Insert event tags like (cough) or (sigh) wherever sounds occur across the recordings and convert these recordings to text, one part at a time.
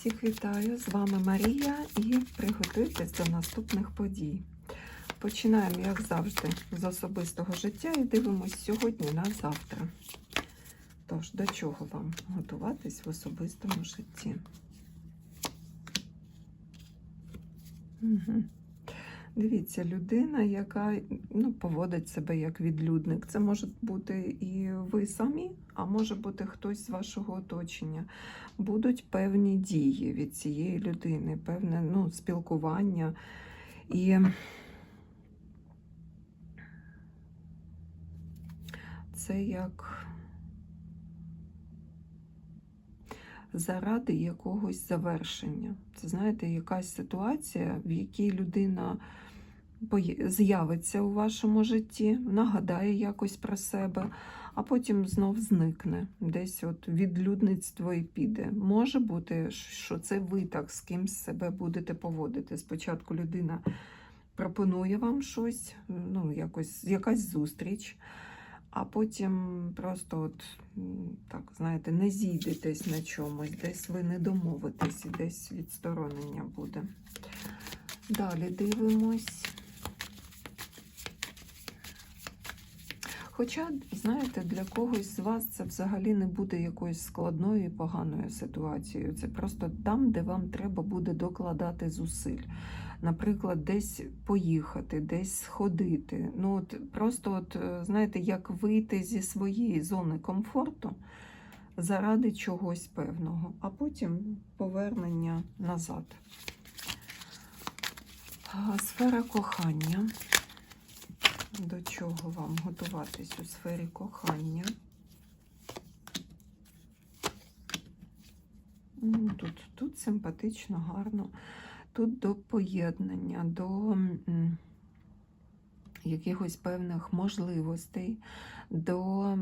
Всіх вітаю! З вами Марія і приготуйтесь до наступних подій. Починаємо, як завжди, з особистого життя і дивимось сьогодні на завтра. Тож, до чого вам готуватись в особистому житті? Угу. Дивіться, людина, яка ну, поводить себе як відлюдник. Це може бути і ви самі, а може бути хтось з вашого оточення. Будуть певні дії від цієї людини, певне ну, спілкування. І це як заради якогось завершення. Це, знаєте, якась ситуація, в якій людина з'явиться у вашому житті, нагадає якось про себе, а потім знов зникне. Десь от відлюдництво і піде. Може бути, що це ви так з кимсь себе будете поводити. Спочатку людина пропонує вам щось, ну, якось, якась зустріч. А потім просто, от, так, знаєте, не зійдетесь на чомусь, десь ви не домовитесь, і десь відсторонення буде. Далі дивимось. Хоча, знаєте, для когось з вас це взагалі не буде якоюсь складною і поганою ситуацією. Це просто там, де вам треба буде докладати зусиль. Наприклад, десь поїхати, десь сходити. Ну, от Просто, от, знаєте, як вийти зі своєї зони комфорту заради чогось певного, а потім повернення назад. Сфера кохання. До чого вам готуватись у сфері кохання? Тут, тут симпатично, гарно. Тут до поєднання, до якихось певних можливостей, до,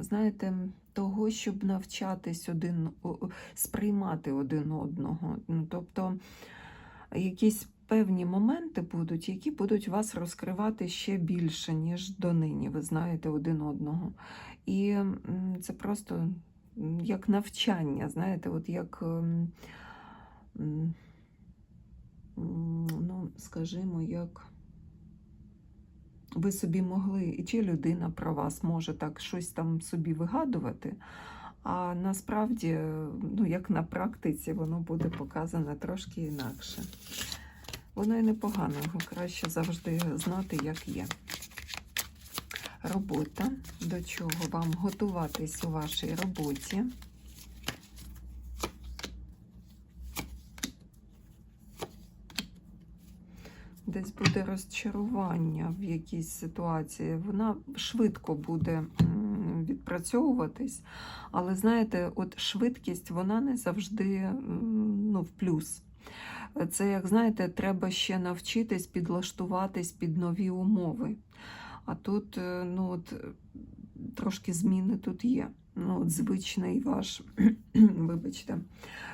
знаєте, того, щоб навчатись один, сприймати один одного. Ну, Тобто якісь певні моменти будуть, які будуть вас розкривати ще більше, ніж донині, ви знаєте один одного. І це просто як навчання, знаєте, от як, ну, скажімо, як. Ви собі могли, і чи людина про вас може так щось там собі вигадувати, а насправді, ну, як на практиці, воно буде показане трошки інакше. Воно і непогано, краще завжди знати, як є. Робота, до чого вам готуватись у вашій роботі. Десь буде розчарування в якійсь ситуації. Вона швидко буде відпрацьовуватись, але знаєте, от швидкість вона не завжди ну, в плюс. Це, як знаєте, треба ще навчитись підлаштуватись під нові умови. А тут е, ну, от, трошки зміни тут є. Ну, от Звичний ваш, (clears throat) вибачте,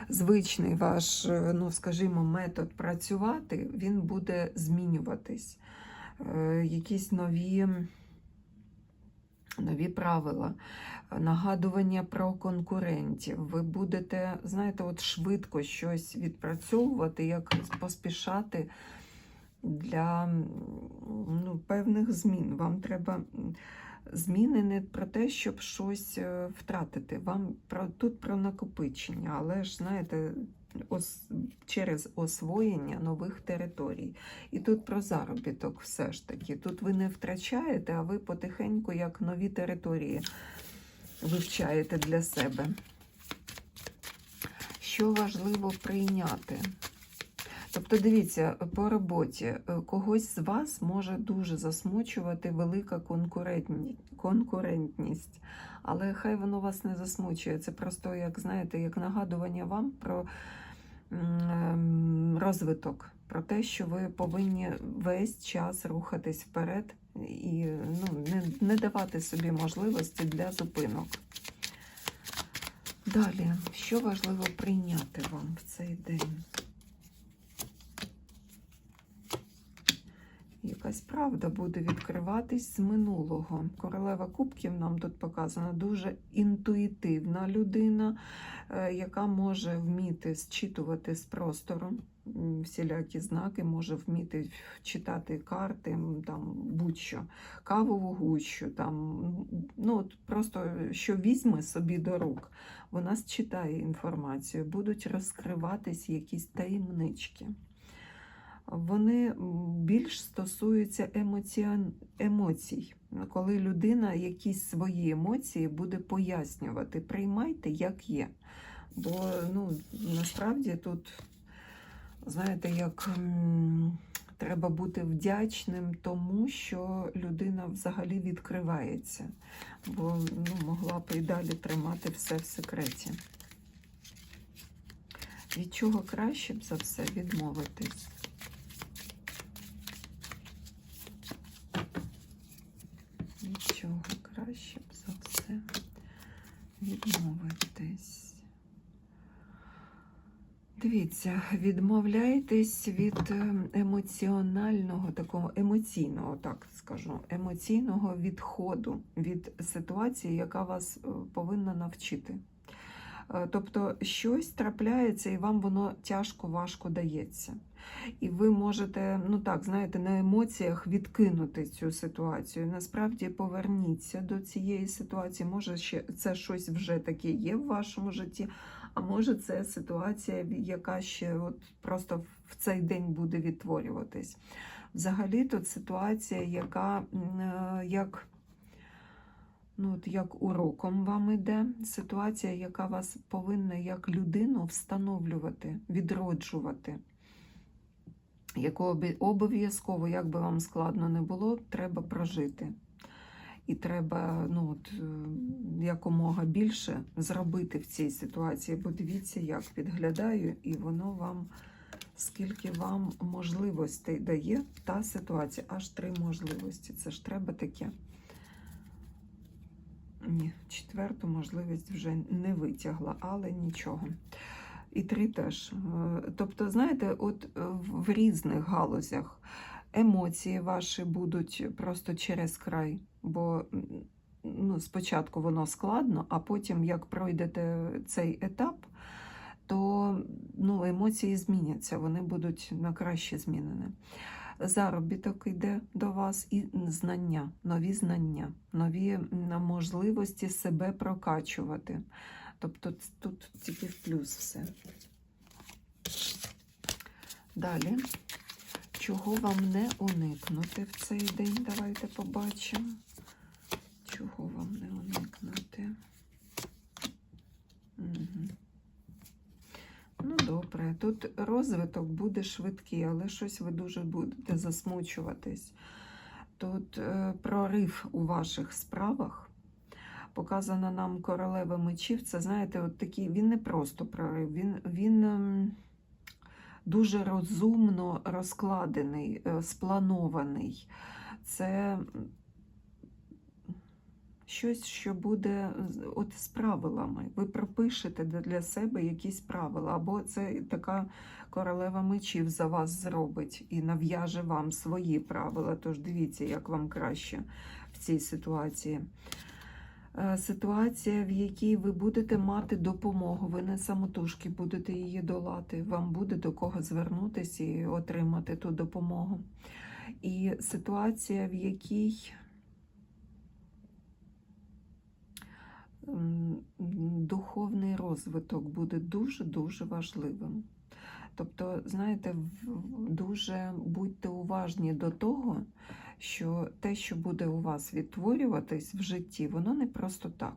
звичний ваш, е, ну, скажімо, метод працювати, він буде змінюватись. Е, якісь нові нові правила, нагадування про конкурентів. Ви будете, знаєте, от швидко щось відпрацьовувати, як поспішати для ну, певних змін. Вам треба зміни не про те, щоб щось е, втратити. Вам про, тут про накопичення, але ж, знаєте, ос, через освоєння нових територій. І тут про заробіток все ж таки. Тут ви не втрачаєте, а ви потихеньку як нові території вивчаєте для себе. Що важливо прийняти? Тобто, дивіться, по роботі е, когось з вас може дуже засмучувати велика конкурентність, але хай воно вас не засмучує. Це просто, як знаєте, як нагадування вам про розвиток, про те, що ви повинні весь час рухатись вперед і ну, не, не давати собі можливості для зупинок. Далі, що важливо прийняти вам в цей день? Якась правда буде відкриватись з минулого. Королева Кубків нам тут показана дуже інтуїтивна людина, е, яка може вміти зчитувати з простору всілякі знаки, може вміти читати карти, там будь-що, кавову гущу, там, ну, от просто що візьме собі до рук, вона зчитає інформацію, будуть розкриватись якісь таємнички вони більш стосуються емоціон... емоцій. Коли людина якісь свої емоції буде пояснювати, приймайте, як є. Бо ну, насправді тут, знаєте, як треба бути вдячним тому, що людина взагалі відкривається, бо ну, могла б і далі тримати все в секреті. Від чого краще б за все відмовитись? Від чого краще б за все відмовитись. Дивіться, відмовляйтесь від е, емоціонального, такого емоційного, так скажу, емоційного відходу від ситуації, яка вас е, повинна навчити. Е, Тобто щось трапляється, і вам воно тяжко, важко дається. І ви можете, ну так, знаєте, на емоціях відкинути цю ситуацію. Насправді поверніться до цієї ситуації. Може, ще це щось вже таке є в вашому житті, а може, це ситуація, яка ще от просто в цей день буде відтворюватись. Взагалі, тут ситуація, яка е, як. Ну, от як уроком вам іде ситуація, яка вас повинна як людину встановлювати, відроджувати, яку обов'язково, як би вам складно не було, треба прожити. І треба ну, от, е, якомога більше зробити в цій ситуації. Бо дивіться, як підглядаю, і воно вам, скільки вам можливостей дає та ситуація, аж три можливості. Це ж треба таке. Ні, четверту можливість вже не витягла, але нічого. І три теж. Е, Тобто, знаєте, от е, в в різних галузях емоції ваші будуть просто через край, бо ну, спочатку воно складно, а потім, як пройдете цей етап, то ну, емоції зміняться, вони будуть на краще змінені заробіток йде до вас і знання, нові знання, нові можливості себе прокачувати. Тобто тут тільки в плюс все. Далі, чого вам не уникнути в цей день? Давайте побачимо. Чого вам не уникнути? Угу. Ну, добре. Тут розвиток буде швидкий, але щось ви дуже будете засмучуватись. Тут е, прорив у ваших справах. Показана нам королева мечів. Це, знаєте, от такий, він не просто прорив, він, він ем, дуже розумно розкладений, е, спланований. Це щось, що буде от з правилами. Ви пропишете для себе якісь правила, або це така королева мечів за вас зробить і нав'яже вам свої правила. Тож дивіться, як вам краще в цій ситуації. Е, Ситуація, в якій ви будете мати допомогу, ви не самотужки будете її долати, вам буде до кого звернутися і отримати ту допомогу. І ситуація, в якій духовний розвиток буде дуже-дуже важливим. Тобто, знаєте, дуже будьте уважні до того, що те, що буде у вас відтворюватись в житті, воно не просто так.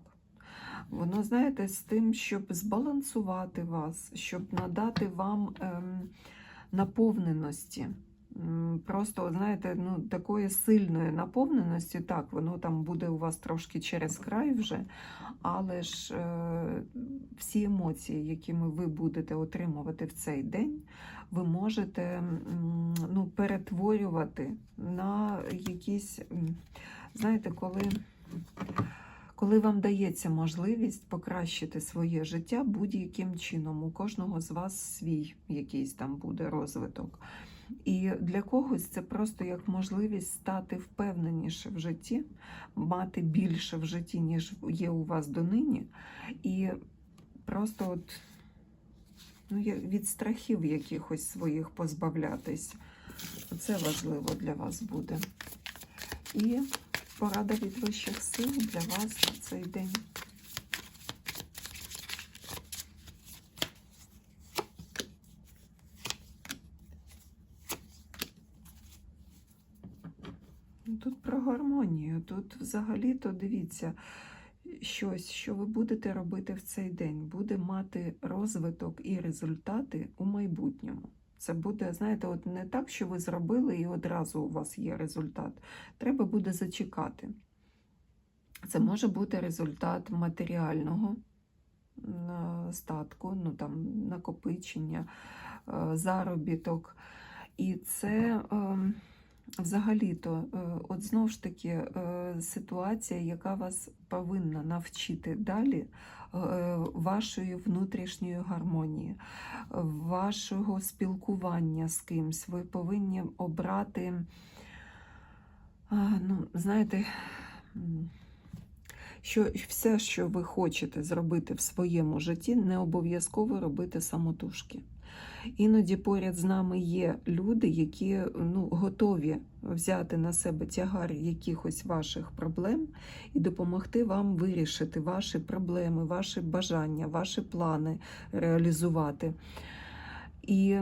Воно, знаєте, з тим, щоб збалансувати вас, щоб надати вам ем, наповненості. Просто, знаєте, ну, такої сильної наповненості, так, воно там буде у вас трошки через край вже, але ж е, всі емоції, якими ви будете отримувати в цей день, ви можете ну, перетворювати на якісь, знаєте, коли. Коли вам дається можливість покращити своє життя будь-яким чином, у кожного з вас свій якийсь там буде розвиток. І для когось це просто як можливість стати впевненіше в житті, мати більше в житті, ніж є у вас донині. І просто от, ну, від страхів якихось своїх позбавлятись. Це важливо для вас буде. І порада від вищих сил для вас на цей день. Тут про гармонію. Тут взагалі-то дивіться, щось, що ви будете робити в цей день, буде мати розвиток і результати у майбутньому. Це буде, знаєте, от не так, що ви зробили і одразу у вас є результат. Треба буде зачекати. Це може бути результат матеріального статку, ну там накопичення, е, заробіток. І це ем, взагалі-то, е, от знову ж таки, е, ситуація, яка вас повинна навчити далі е, вашої внутрішньої гармонії, вашого спілкування з кимсь. Ви повинні обрати, ну, знаєте, що все, що ви хочете зробити в своєму житті, не обов'язково робити самотужки. Іноді поряд з нами є люди, які ну, готові взяти на себе тягар якихось ваших проблем і допомогти вам вирішити ваші проблеми, ваші бажання, ваші плани реалізувати. І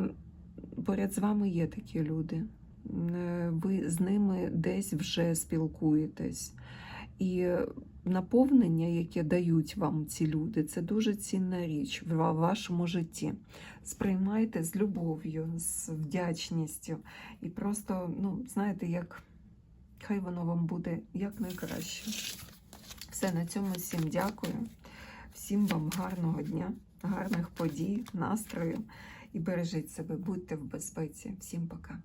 поряд з вами є такі люди. Е, Ви з ними десь вже спілкуєтесь. І наповнення, яке дають вам ці люди, це дуже цінна річ в вашому житті. Сприймайте з любов'ю, з вдячністю. І просто, ну, знаєте, як хай воно вам буде як найкраще. Все, на цьому всім дякую. Всім вам гарного дня, гарних подій, настрою і бережіть себе, будьте в безпеці. Всім пока.